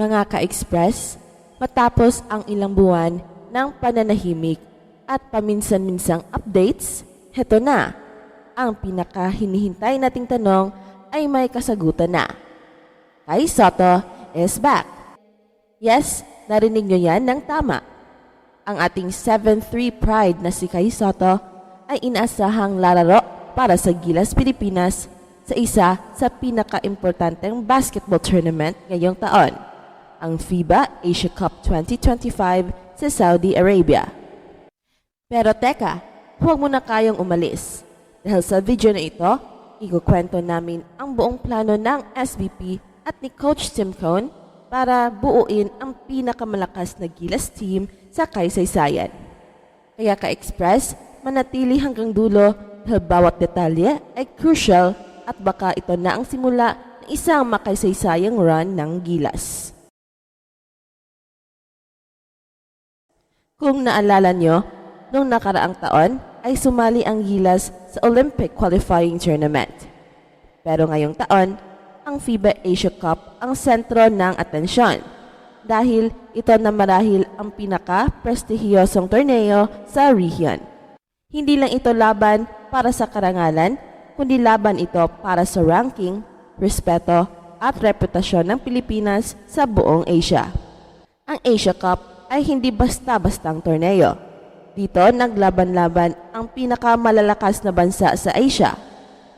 Mga ka-express, matapos ang ilang buwan ng pananahimik at paminsan-minsang updates, heto na. Ang pinakahinihintay nating tanong ay may kasagutan na. Kai Soto is back. Yes, narinig nyo yan ng tama. Ang ating 7-3 pride na si Kai Soto ay inaasahang lararo para sa Gilas Pilipinas sa isa sa pinaka-importanteng basketball tournament ngayong taon, ang FIBA Asia Cup 2025 sa Saudi Arabia. Pero teka, huwag mo na kayong umalis. Dahil sa video na ito, ikukwento namin ang buong plano ng SBP at ni Coach Tim Cone para buuin ang pinakamalakas na Gilas team sa kaysaysayan. Kaya ka-express, manatili hanggang dulo dahil bawat detalye ay crucial at baka ito na ang simula ng isang makasaysayang run ng Gilas. Kung naalala nyo, noong nakaraang taon ay sumali ang Gilas sa Olympic Qualifying Tournament. Pero ngayong taon, ang FIBA Asia Cup ang sentro ng atensyon dahil ito na marahil ang pinaka-prestihiyosong torneo sa region. Hindi lang ito laban para sa karangalan, kundi laban ito para sa ranking, respeto at reputasyon ng Pilipinas sa buong Asia. Ang Asia Cup ay hindi basta-bastang torneo. Dito naglaban-laban ang pinakamalalakas na bansa sa Asia,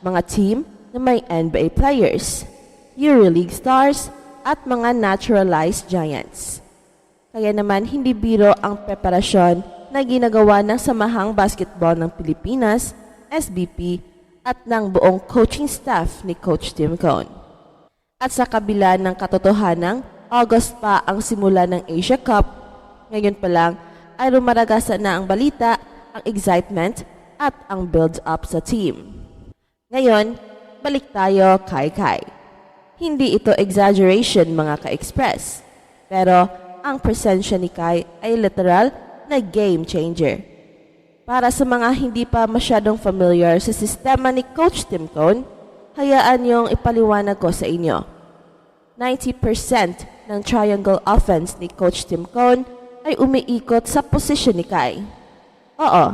mga team na may NBA players, EuroLeague stars at mga naturalized giants. Kaya naman hindi biro ang preparasyon na ginagawa ng Samahang Basketball ng Pilipinas, SBP, at ng buong coaching staff ni Coach Tim Cone. At sa kabila ng katotohanang August pa ang simula ng Asia Cup, ngayon pa lang ay rumaragasa na ang balita, ang excitement at ang build-up sa team. Ngayon, balik tayo kay Kai. Hindi ito exaggeration mga ka-express, pero ang presensya ni Kai ay literal na game changer. Para sa mga hindi pa masyadong familiar sa sistema ni Coach Tim Cone, hayaan niyong ipaliwanag ko sa inyo. 90% ng triangle offense ni Coach Tim Cone ay umiikot sa posisyon ni Kai. Oo,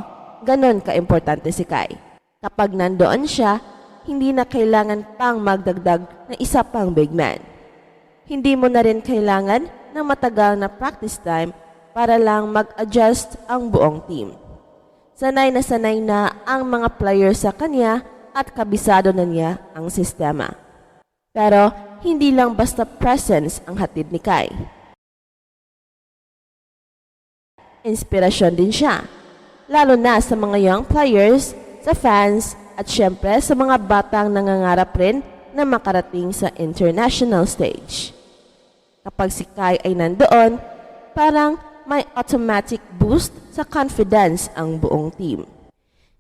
ganun ka-importante si Kai. Kapag nandoon siya, hindi na kailangan pang magdagdag ng isa pang big man. Hindi mo na rin kailangan ng matagal na practice time para lang mag-adjust ang buong team. Sanay na sanay na ang mga players sa kanya at kabisado na niya ang sistema. Pero hindi lang basta presence ang hatid ni Kai. Inspirasyon din siya, lalo na sa mga young players, sa fans, at syempre sa mga batang nangangarap rin na makarating sa international stage. Kapag si Kai ay nandoon, parang may automatic boost sa confidence ang buong team.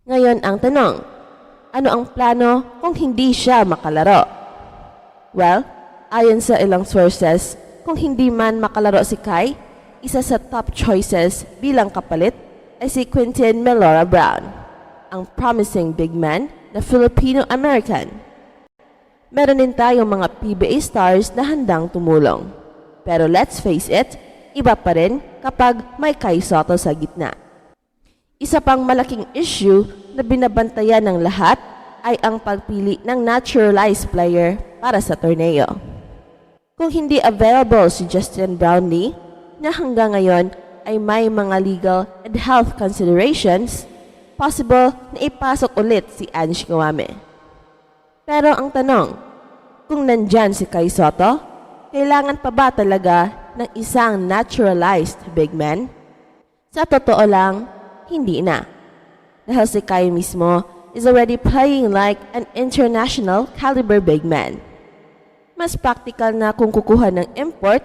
Ngayon ang tanong, ano ang plano kung hindi siya makalaro? Well, ayon sa ilang sources, kung hindi man makalaro si Kai, isa sa top choices bilang kapalit ay si Quintin Melora Brown, ang promising big man na Filipino-American. Meron din tayong mga PBA stars na handang tumulong. Pero let's face it, iba pa rin kapag may Kai Soto sa gitna. Isa pang malaking issue na binabantayan ng lahat ay ang pagpili ng naturalized player para sa torneo. Kung hindi available si Justin Brownlee, na hanggang ngayon ay may mga legal and health considerations, possible na ipasok ulit si Ange Kawame. Pero ang tanong, kung nandyan si Kai Soto, kailangan pa ba talaga ng isang naturalized big man? Sa totoo lang, hindi na. Dahil si Kai mismo is already playing like an international caliber big man. Mas practical na kung kukuha ng import,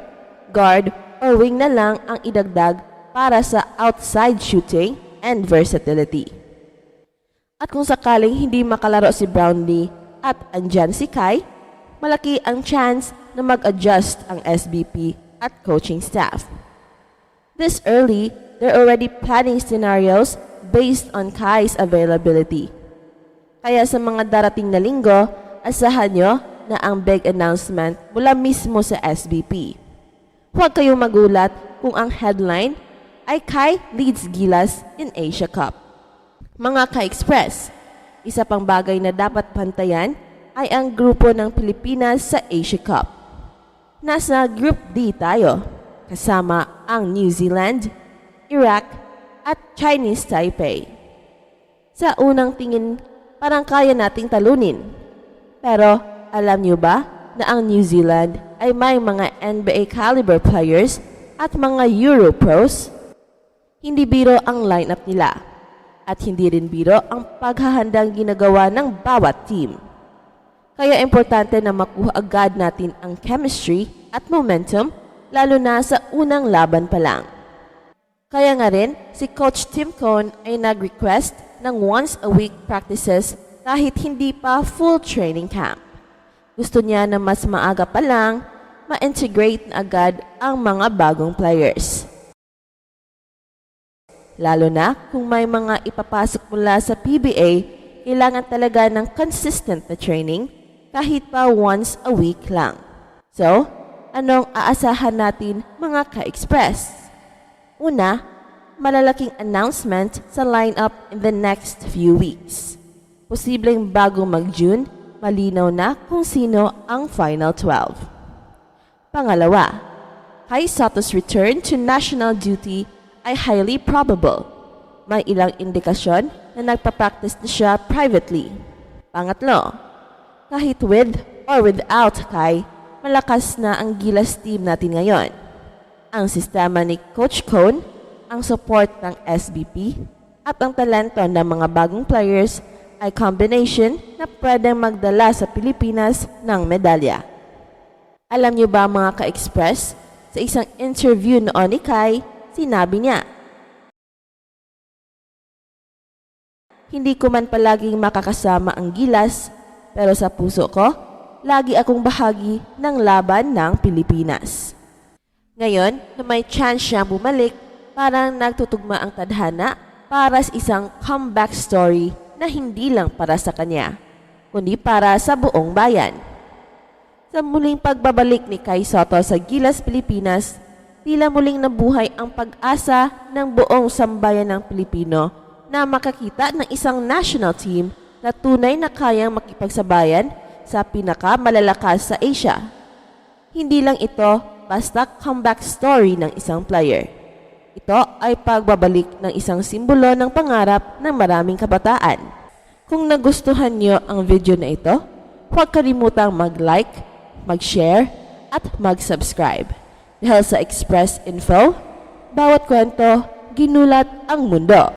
guard, or wing na lang ang idagdag para sa outside shooting and versatility. At kung sakaling hindi makalaro si Brownlee at andyan si Kai, malaki ang chance na mag-adjust ang SBP at coaching staff. This early, they're already planning scenarios based on Kai's availability. Kaya sa mga darating na linggo, asahan nyo na ang big announcement mula mismo sa SBP. Huwag kayong magulat kung ang headline ay Kai leads Gilas in Asia Cup. Mga ka-express, isa pang bagay na dapat pantayan ay ang grupo ng Pilipinas sa Asia Cup. Nasa Group D tayo, kasama ang New Zealand, Iraq, at Chinese Taipei. Sa unang tingin, parang kaya nating talunin. Pero alam niyo ba na ang New Zealand ay may mga NBA caliber players at mga Euro pros? Hindi biro ang lineup nila at hindi rin biro ang paghahandang ginagawa ng bawat team. Kaya importante na makuha agad natin ang chemistry at momentum lalo na sa unang laban pa lang. Kaya nga rin, si Coach Tim Cohn ay nag-request ng once a week practices kahit hindi pa full training camp. Gusto niya na mas maaga pa lang ma-integrate na agad ang mga bagong players. Lalo na kung may mga ipapasok mula sa PBA, kailangan talaga ng consistent na training kahit pa once a week lang. So, anong aasahan natin mga ka-express? Una, malalaking announcement sa lineup in the next few weeks. Posibleng bago mag-June, malinaw na kung sino ang final 12. Pangalawa, Kai Sato's return to national duty ay highly probable. May ilang indikasyon na nagpa-practice na siya privately. Pangatlo, kahit with or without Kai, malakas na ang Gilas team natin ngayon. Ang sistema ni Coach Cone, ang support ng SBP, at ang talento ng mga bagong players ay combination na pwedeng magdala sa Pilipinas ng medalya. Alam niyo ba mga ka-express, sa isang interview noon ni Kai, sinabi niya, Hindi ko man palaging makakasama ang gilas, pero sa puso ko, lagi akong bahagi ng laban ng Pilipinas. Ngayon, na may chance siyang bumalik, parang nagtutugma ang tadhana para sa isang comeback story na hindi lang para sa kanya, kundi para sa buong bayan. Sa muling pagbabalik ni Kai Soto sa Gilas, Pilipinas, tila muling nabuhay ang pag-asa ng buong sambayan ng Pilipino na makakita ng isang national team na tunay na kayang makipagsabayan sa pinakamalalakas sa Asia. Hindi lang ito basta comeback story ng isang player. Ito ay pagbabalik ng isang simbolo ng pangarap ng maraming kabataan. Kung nagustuhan niyo ang video na ito, huwag kalimutang mag-like, mag-share, at mag-subscribe. Dahil sa Express Info, bawat kwento, ginulat ang mundo.